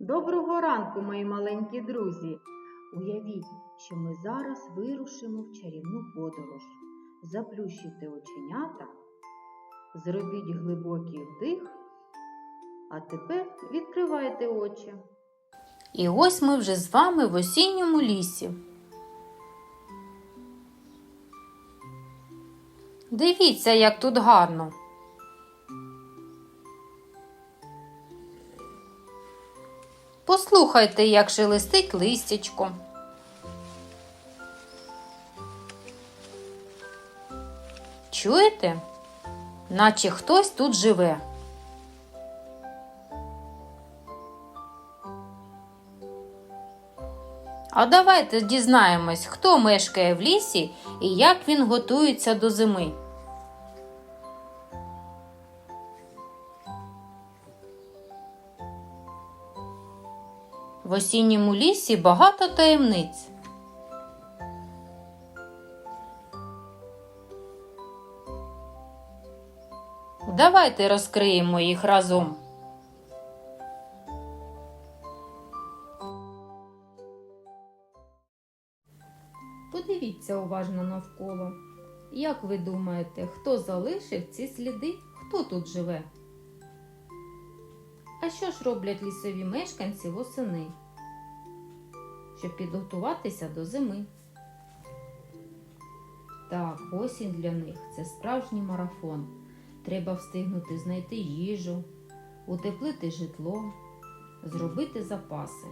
Доброго ранку, мої маленькі друзі! Уявіть, що ми зараз вирушимо в чарівну подорож. Заплющите оченята, зробіть глибокий вдих, а тепер відкривайте очі. І ось ми вже з вами в осінньому лісі. Дивіться, як тут гарно. Послухайте, як шелестить листячко. Чуєте? Наче хтось тут живе. А давайте дізнаємось, хто мешкає в лісі і як він готується до зими. В осінньому лісі багато таємниць. Давайте розкриємо їх разом. Подивіться уважно навколо. Як ви думаєте, хто залишив ці сліди, хто тут живе? А що ж роблять лісові мешканці восени, щоб підготуватися до зими? Так, осінь для них це справжній марафон. Треба встигнути знайти їжу, утеплити житло, зробити запаси.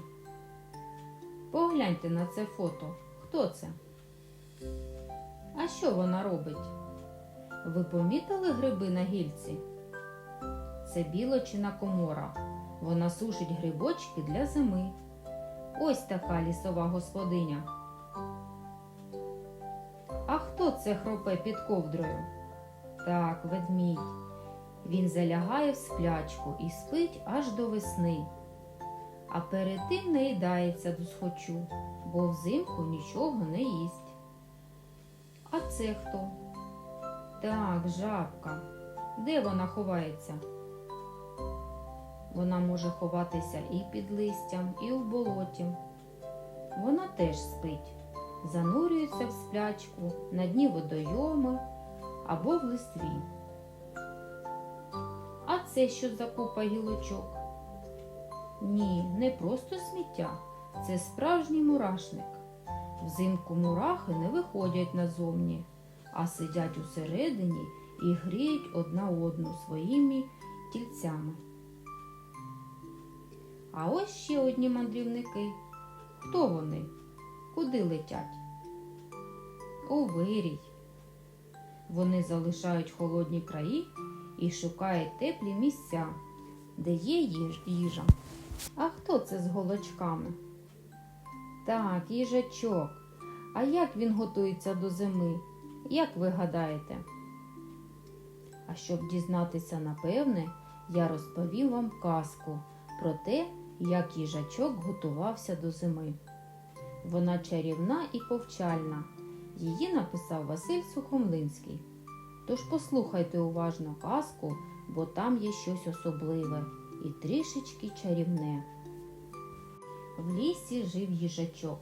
Погляньте на це фото. Хто це? А що вона робить? Ви помітили гриби на гільці? Це білочина комора. Вона сушить грибочки для зими. Ось така лісова господиня. А хто це хропе під ковдрою? Так, ведмідь. Він залягає в сплячку і спить аж до весни. А перед тим наїдається до схочу, бо взимку нічого не їсть. А це хто? Так, жабка. Де вона ховається? Вона може ховатися і під листям, і у болоті. Вона теж спить, занурюється в сплячку на дні водойоми або в листві. А це що за купа гілочок? Ні, не просто сміття, це справжній мурашник. Взимку мурахи не виходять назовні, а сидять усередині і гріють одна одну своїми тільцями. А ось ще одні мандрівники. Хто вони? Куди летять? У вирій. Вони залишають холодні краї і шукають теплі місця, де є їжа. А хто це з голочками? Так, їжачок. А як він готується до зими? Як ви гадаєте? А щоб дізнатися напевне, я розповім вам казку про те, як їжачок готувався до зими. Вона чарівна і повчальна. Її написав Василь Сухомлинський. Тож послухайте уважно казку, бо там є щось особливе і трішечки чарівне. В лісі жив їжачок.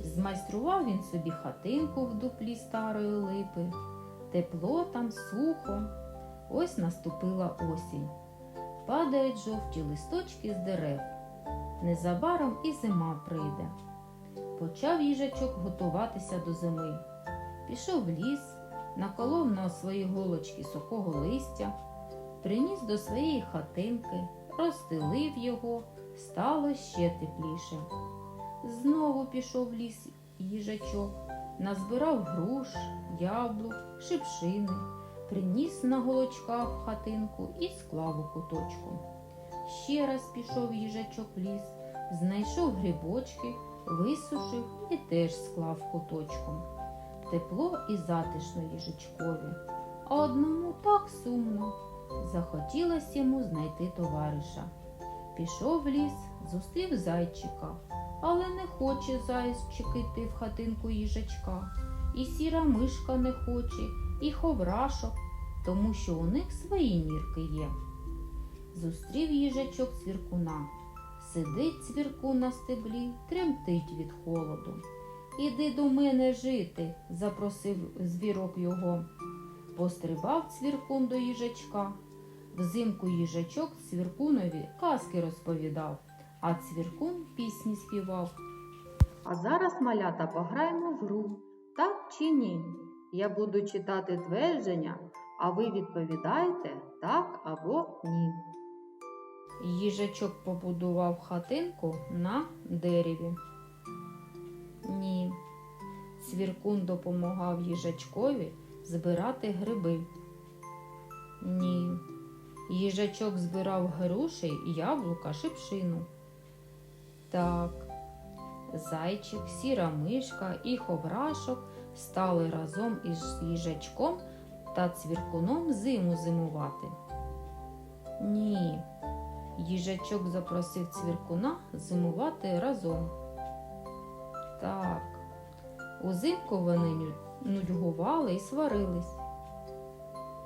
Змайстрував він собі хатинку в дуплі старої липи. Тепло там сухо. Ось наступила осінь. Падають жовті листочки з дерев. Незабаром і зима прийде. Почав їжачок готуватися до зими. Пішов в ліс, наколов на свої голочки сухого листя, приніс до своєї хатинки, розстелив його, стало ще тепліше. Знову пішов в ліс їжачок, назбирав груш, яблук, шипшини, приніс на голочках хатинку і склав у куточку. Ще раз пішов їжачок ліс, знайшов грибочки, висушив і теж склав куточком. Тепло і затишно їжачкові, а одному так сумно. Захотілося йому знайти товариша. Пішов в ліс, зустрів зайчика, але не хоче зайчик йти в хатинку їжачка. І сіра мишка не хоче, і ховрашок, тому що у них свої нірки є. Зустрів їжачок цвіркуна. Сидить цвірку на стеблі, тремтить від холоду. Іди до мене жити, запросив звірок його. Пострибав цвіркун до їжачка. Взимку їжачок цвіркунові казки розповідав, а цвіркун пісні співав. А зараз, малята, пограємо в гру. Так чи ні? Я буду читати твердження, а ви відповідаєте так або ні. Їжачок побудував хатинку на дереві. Ні. Цвіркун допомагав їжачкові збирати гриби. Ні. Їжачок збирав груші, яблука, шипшину. Так. Зайчик, сіра мишка і ховрашок стали разом із їжачком та цвіркуном зиму зимувати. Ні. Їжачок запросив цвіркуна зимувати разом. Так, узимку вони нудьгували і сварились.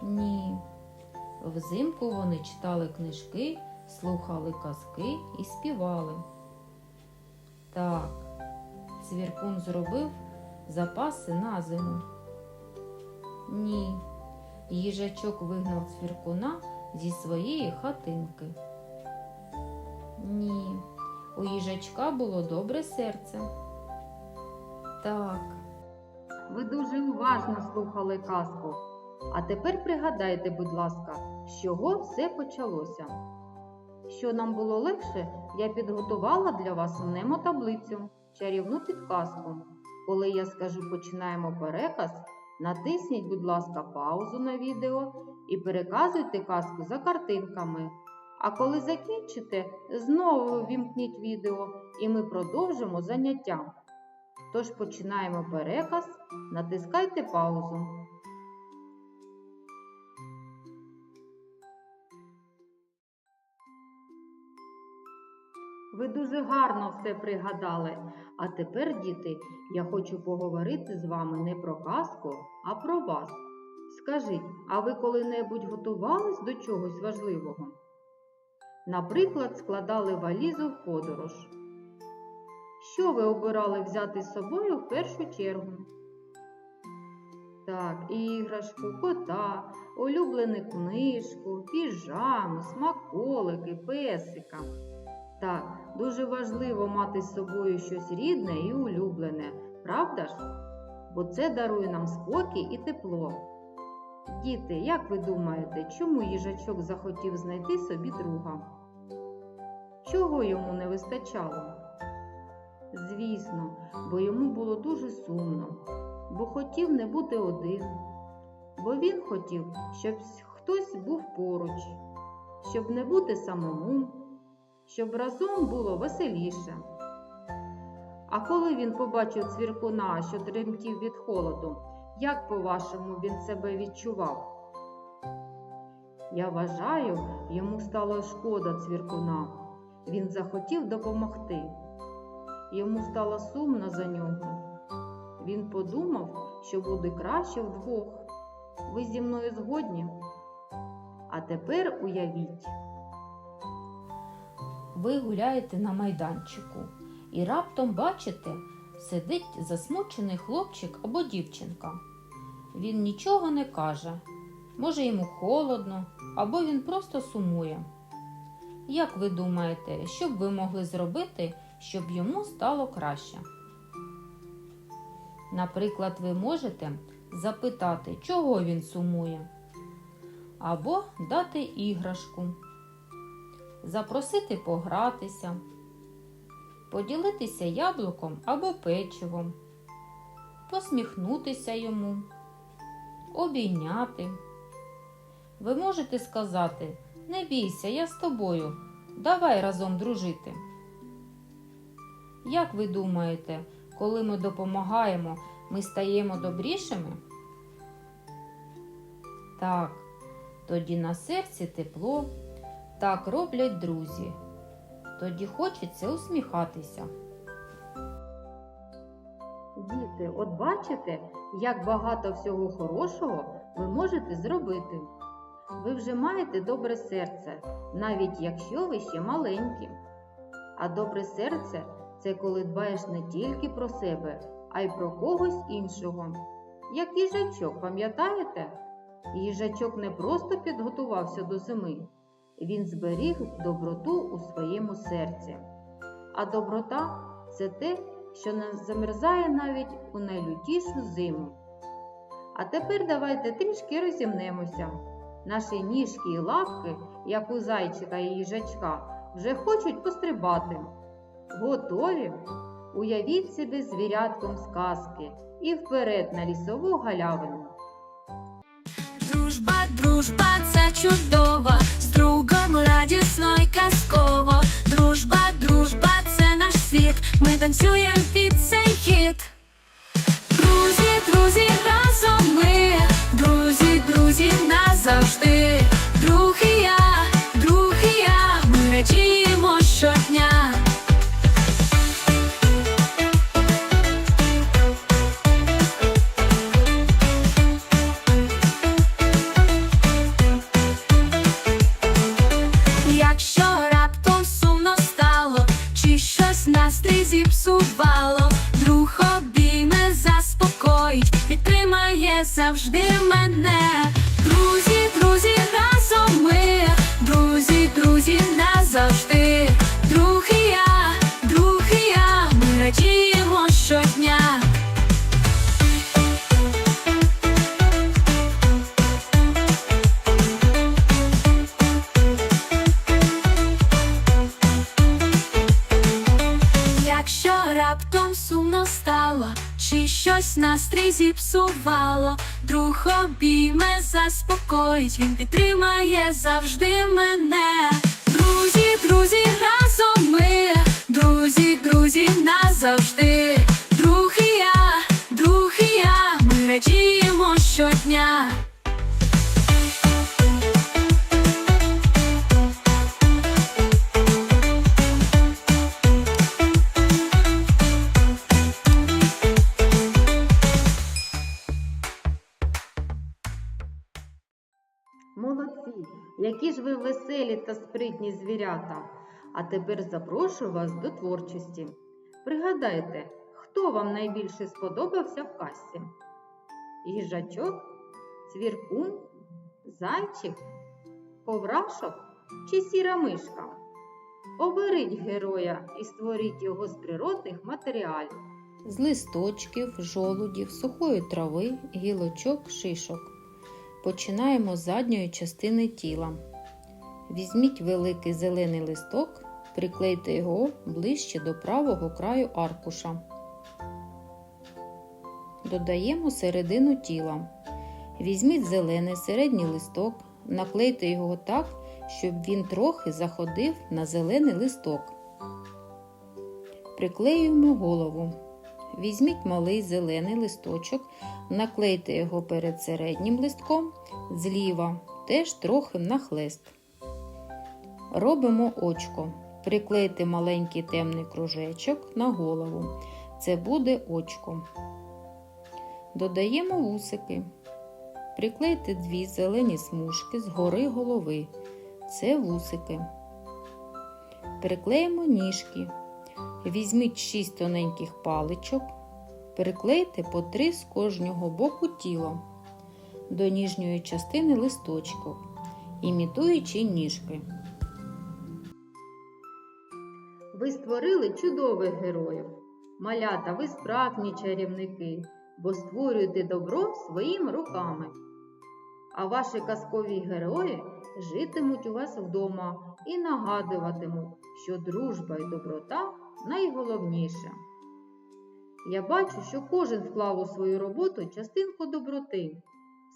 Ні. Взимку вони читали книжки, слухали казки і співали. Так, цвіркун зробив запаси на зиму. Ні. Їжачок вигнав цвіркуна зі своєї хатинки. Ні, у їжачка було добре серце. Так, Ви дуже уважно слухали казку. А тепер пригадайте, будь ласка, з чого все почалося. Що нам було легше, я підготувала для вас мнемотаблицю, чарівну підказку. Коли я скажу починаємо переказ, натисніть, будь ласка, паузу на відео і переказуйте казку за картинками. А коли закінчите, знову вімкніть відео і ми продовжимо заняття. Тож починаємо переказ, натискайте паузу. Ви дуже гарно все пригадали. А тепер, діти, я хочу поговорити з вами не про казку, а про вас. Скажіть, а ви коли-небудь готувались до чогось важливого? Наприклад, складали валізу в подорож. Що ви обирали взяти з собою в першу чергу? Так, іграшку, кота, улюблену книжку, піжаму, смаколики, песика. Так, дуже важливо мати з собою щось рідне і улюблене, правда ж? Бо це дарує нам спокій і тепло. Діти, як ви думаєте, чому їжачок захотів знайти собі друга? Чого йому не вистачало? Звісно, бо йому було дуже сумно, бо хотів не бути один, бо він хотів, щоб хтось був поруч, щоб не бути самому, щоб разом було веселіше. А коли він побачив цвіркуна, що тремтів від холоду, як, по-вашому, він себе відчував? Я вважаю, йому стало шкода цвіркуна. Він захотів допомогти. Йому стало сумно за нього. Він подумав, що буде краще вдвох. Ви зі мною згодні? А тепер уявіть, ви гуляєте на майданчику і раптом бачите, сидить засмучений хлопчик або дівчинка. Він нічого не каже. Може, йому холодно, або він просто сумує. Як ви думаєте, що б ви могли зробити, щоб йому стало краще? Наприклад, ви можете запитати, чого він сумує, або дати іграшку, запросити погратися, поділитися яблуком або печивом, посміхнутися йому, обійняти. Ви можете сказати: не бійся, я з тобою, давай разом дружити. Як ви думаєте, коли ми допомагаємо, ми стаємо добрішими? Так, тоді на серці тепло, так роблять друзі. Тоді хочеться усміхатися. Діти, от бачите, як багато всього хорошого ви можете зробити. Ви вже маєте добре серце, навіть якщо ви ще маленькі. А добре серце це коли дбаєш не тільки про себе, а й про когось іншого. Як їжачок, пам'ятаєте? Їжачок не просто підготувався до зими, він зберіг доброту у своєму серці. А доброта це те, що не замерзає навіть у найлютішу зиму. А тепер давайте трішки розімнемося. Наші ніжки і лапки, як у зайчика і їжачка, вже хочуть пострибати. Готові? Уявіть себе звірятком сказки і вперед на лісову галявину. Дружба, дружба, це чудово, з другом радісно й казково. Дружба. Ми танцюємо під цей хіт. Друзі, друзі, разом ми, друзі, друзі, назавжди. Щось настрій зіпсувало, друг обійме заспокоїть, він підтримає завжди мене. Друзі, друзі, разом ми, друзі, друзі, назавжди. Ви веселі та спритні звірята. А тепер запрошую вас до творчості. Пригадайте, хто вам найбільше сподобався в казці? Їжачок, цвіркун, зайчик, коврашок чи сіра мишка? Оберіть героя і створіть його з природних матеріалів. з листочків, жолудів, сухої трави, гілочок, шишок. Починаємо з задньої частини тіла. Візьміть великий зелений листок, приклейте його ближче до правого краю аркуша. Додаємо середину тіла. Візьміть зелений середній листок, наклейте його так, щоб він трохи заходив на зелений листок. Приклеюємо голову. Візьміть малий зелений листочок, наклейте його перед середнім листком зліва, теж трохи нахлест. Робимо очко. Приклейте маленький темний кружечок на голову. Це буде очко. Додаємо вусики. Приклейте дві зелені смужки згори голови. Це вусики. Приклеїмо ніжки. Візьміть шість тоненьких паличок, приклейте по три з кожного боку тіла до ніжньої частини листочку, імітуючи ніжки. Ви створили чудових героїв. Малята, ви справжні чарівники, бо створюєте добро своїми руками. А ваші казкові герої житимуть у вас вдома і нагадуватимуть, що дружба і доброта найголовніше. Я бачу, що кожен вклав у свою роботу частинку доброти,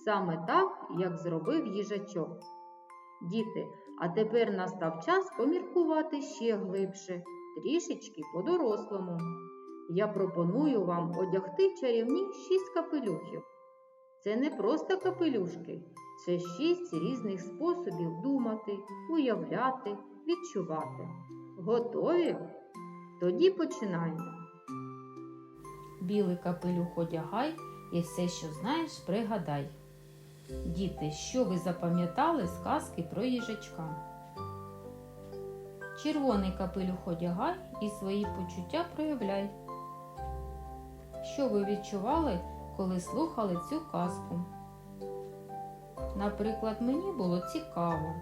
саме так, як зробив їжачок. Діти, а тепер настав час поміркувати ще глибше, трішечки по-дорослому. Я пропоную вам одягти чарівні шість капелюхів. Це не просто капелюшки, це шість різних способів думати, уявляти, відчувати. Готові? Тоді починаємо. Білий капелюх одягай і все, що знаєш, пригадай. Діти, що ви запам'ятали з казки про їжачка? Червоний капелюх одягай і свої почуття проявляй. Що ви відчували, коли слухали цю казку? Наприклад, мені було цікаво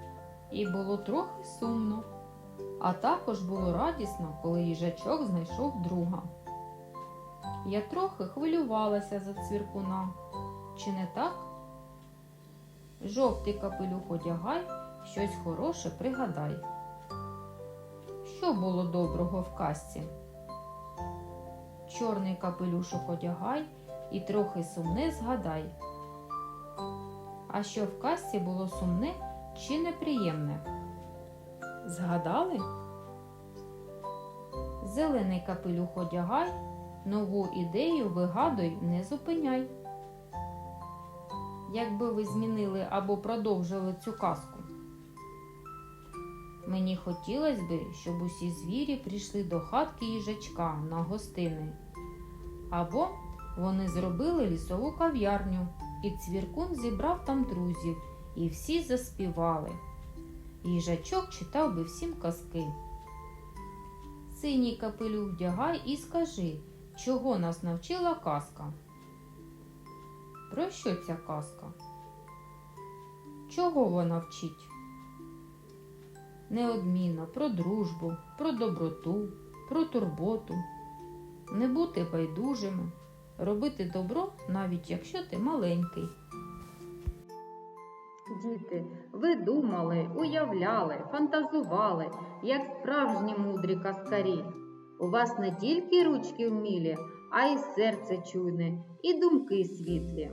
і було трохи сумно, а також було радісно, коли їжачок знайшов друга. Я трохи хвилювалася за цвіркуна. Чи не так? Жовтий капелюх одягай, щось хороше пригадай. Що було доброго в казці? Чорний капелюшок одягай і трохи сумне згадай. А що в казці було сумне чи неприємне? Згадали? Зелений капелюх одягай, нову ідею вигадуй, не зупиняй. Якби ви змінили або продовжили цю казку? Мені хотілося би, щоб усі звірі прийшли до хатки їжачка на гостини. Або вони зробили лісову кав'ярню, і цвіркун зібрав там друзів, і всі заспівали. Їжачок читав би всім казки. Синій капелюх вдягай і скажи, чого нас навчила казка. Про що ця казка? Чого вона вчить? Неодмінно про дружбу, про доброту, про турботу, не бути байдужими, робити добро, навіть якщо ти маленький. Діти, ви думали, уявляли, фантазували, як справжні мудрі каскарі. У вас не тільки ручки вмілі, а й серце чуйне, і думки світлі.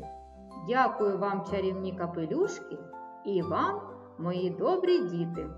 Дякую вам, чарівні капелюшки, і вам, мої добрі діти.